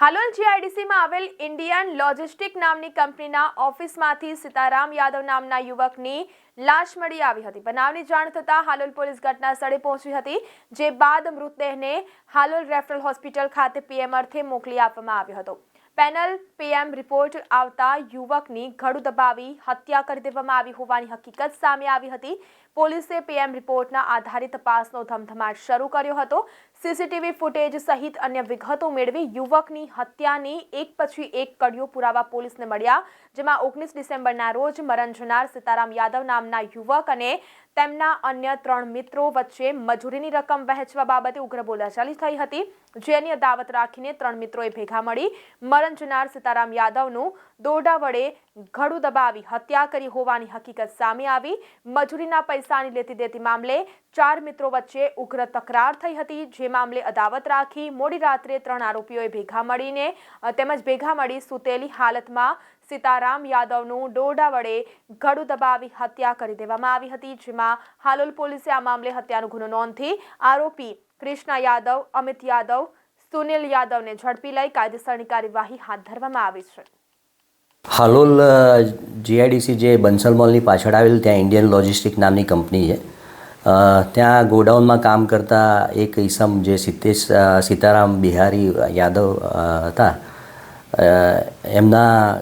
હાલોલ જીઆઈડીસીમાં આવેલ Indian logistic નામની કંપનીના ઓફિસમાંથી સીતારામ યાદવ નામના યુવકની લાશ મળી આવી હતી. બનાવની જાણ થતાં હાલોલ પોલીસ ઘટના સ્થળે પહોંચી હતી, જે બાદ મૃતદેહને હાલોલ રેફરલ હોસ્પિટલ ખાતે પીએમ અર્થે મોકલી આપવામાં આવ્યો હતો. પેનલ પીએમ રિપોર્ટ આવતા યુવકની ઘડું દબાવી હત્યા કરી દેવામાં આવી હોવાની હકીકત સામે આવી હતી. પોલીસે પીએમ રિપોર્ટના આધારે તપાસનો ધમધમાટ શરૂ કર્યો હતો. સીસીટીવી ફૂટેજ સહિત અન્ય વિગતો મેળવી યુવકની હત્યાની એક પછી એક કડીઓ પુરાવા પોલીસને મળ્યા, જેમાં ઓગણીસ ડિસેમ્બરના રોજ મરણ જનાર સીતારામ યાદવ નામના યુવક અને તેમના અન્ય ત્રણ મિત્રો વચ્ચે મજૂરીની રકમ વહેંચવા બાબતે ઉગ્ર બોલાચાલી થઈ હતી. જેની અદાવત રાખીને ત્રણ મિત્રોએ ભેગા મળી મરણ જનાર સીતારામ યાદવનું દોરડા વડે ઘડું દબાવી હત્યા કરી હોવાની હકીકત સામે આવી. મજૂરીના પૈસાની લેતી દેતી મામલે ચાર મિત્રો વચ્ચે ઉગ્ર તકરાર થઈ હતી. જે મામલે અદાવત રાખી મોડી રાત્રે ત્રણ આરોપીઓએ ભેગા મળીને તેમજ ભેગા મળી સૂતેલી હાલતમાં સીતારામ યાદવનું ડોડા વડે ગળું દબાવી હત્યા કરી દેવામાં આવી હતી, જેમાં હાલોલ પોલીસે આ મામલે હત્યાનો ગુનો નોંધી આરોપી કૃષ્ણા યાદવ, અમિત યાદવ, સુનિલ યાદવને ઝડપી લઈ કાયદેસરની કાર્યવાહી હાથ ધરવામાં આવી છે. હાલોલ જીઆઈડીસી જે બંસલ મોલની પાછળ આવેલ ત્યાં ઇન્ડિયન લોજિસ્ટિક નામની કંપની છે. ત્યાં ગોડાઉનમાં કામ કરતા એક ઈસમ જે સિત્તેશ સીતારામ બિહારી યાદવ હતા એમના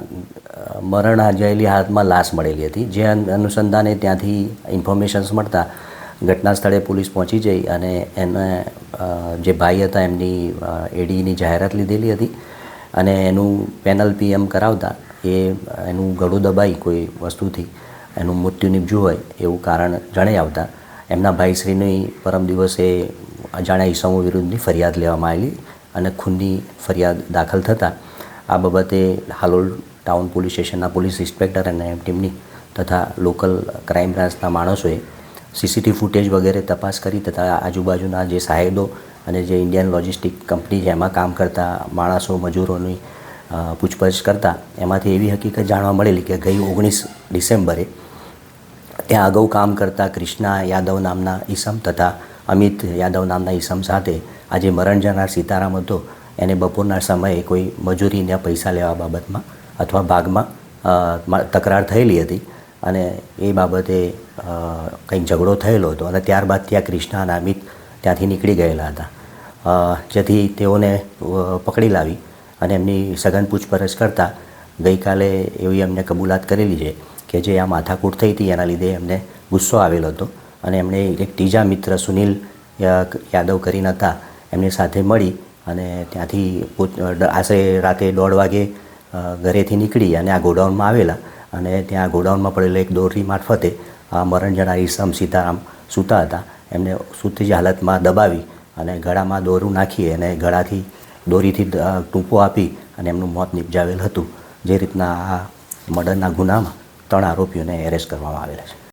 મરણ હાજરેલી હાથમાં લાશ મળેલી હતી. જે અનુસંધાને ત્યાંથી ઇન્ફોર્મેશન્સ મળતા ઘટના સ્થળે પોલીસ પહોંચી જઈ અને એને જે ભાઈ હતા એમની એડીની જાહેરાત લીધેલી હતી અને એનું પેનલ પીએમ કરાવતા એ, એનું ગળું દબાઈ કોઈ વસ્તુથી, એનું મૃત્યુ નીપજ્યું હોય એવું કારણ જણાઈ આવતા એમના ભાઈશ્રીની પરમ દિવસે અજાણ્યા ઈસમો વિરુદ્ધની ફરિયાદ લેવામાં આવેલી અને ખૂનની ફરિયાદ દાખલ થતાં આ બાબતે હાલોલ ટાઉન પોલીસ સ્ટેશનના પોલીસ ઇન્સ્પેક્ટર અને ટીમની તથા લોકલ ક્રાઇમ બ્રાન્ચના માણસોએ સીસીટીવી ફૂટેજ વગેરે તપાસ કરી તથા આજુબાજુના જે સાહેબો અને જે ઇન્ડિયન લોજિસ્ટિક કંપની છે એમાં કામ કરતા માણસો, મજૂરોની પૂછપરછ કરતા એમાંથી એવી હકીકત જાણવા મળેલી કે ગઈ ઓગણીસ ડિસેમ્બરે ત્યાં અગાઉ કામ કરતા કૃષ્ણા યાદવ નામના ઈસમ તથા અમિત યાદવ નામના ઈસમ સાથે આજે મરણ જનાર સીતારામ હતો. એને બપોરના સમયે કોઈ મજૂરીના પૈસા લેવા બાબતમાં અથવા ભાગમાં તકરાર થયેલી હતી અને એ બાબતે કંઈક ઝઘડો થયેલો હતો અને ત્યારબાદ ત્યાં ક્રિષ્ના અને અમિત ત્યાંથી નીકળી ગયેલા હતા. જેથી તેઓને પકડી લાવી અને એમની સઘન પૂછપરછ કરતાં ગઈકાલે એવી એમને કબૂલાત કરેલી છે કે જે આ માથાકૂટ થઈ હતી એના લીધે એમને ગુસ્સો આવેલો હતો અને એમણે એક ત્રીજા મિત્ર સુનિલ યાદવ કરીને હતા એમની સાથે મળી અને ત્યાંથી આશરે રાતે દોઢ વાગે ઘરેથી નીકળી અને આ ગોડાઉનમાં આવેલા. અને ત્યાં ગોડાઉનમાં પડેલા એક દોરી મારફતે આ મરણ જનાર ઈસમ સીતારામ સૂતા હતા. એમને સૂતી જ હાલતમાં દબાવી અને ગળામાં દોરું નાખી અને ગળાથી, દોરીથી ટૂંકો આપી અને એમનું મોત નિપજાવેલ હતું. જે રીતના આ મર્ડરના ગુનામાં ત્રણ આરોપીઓને એરેસ્ટ કરવામાં આવેલા છે.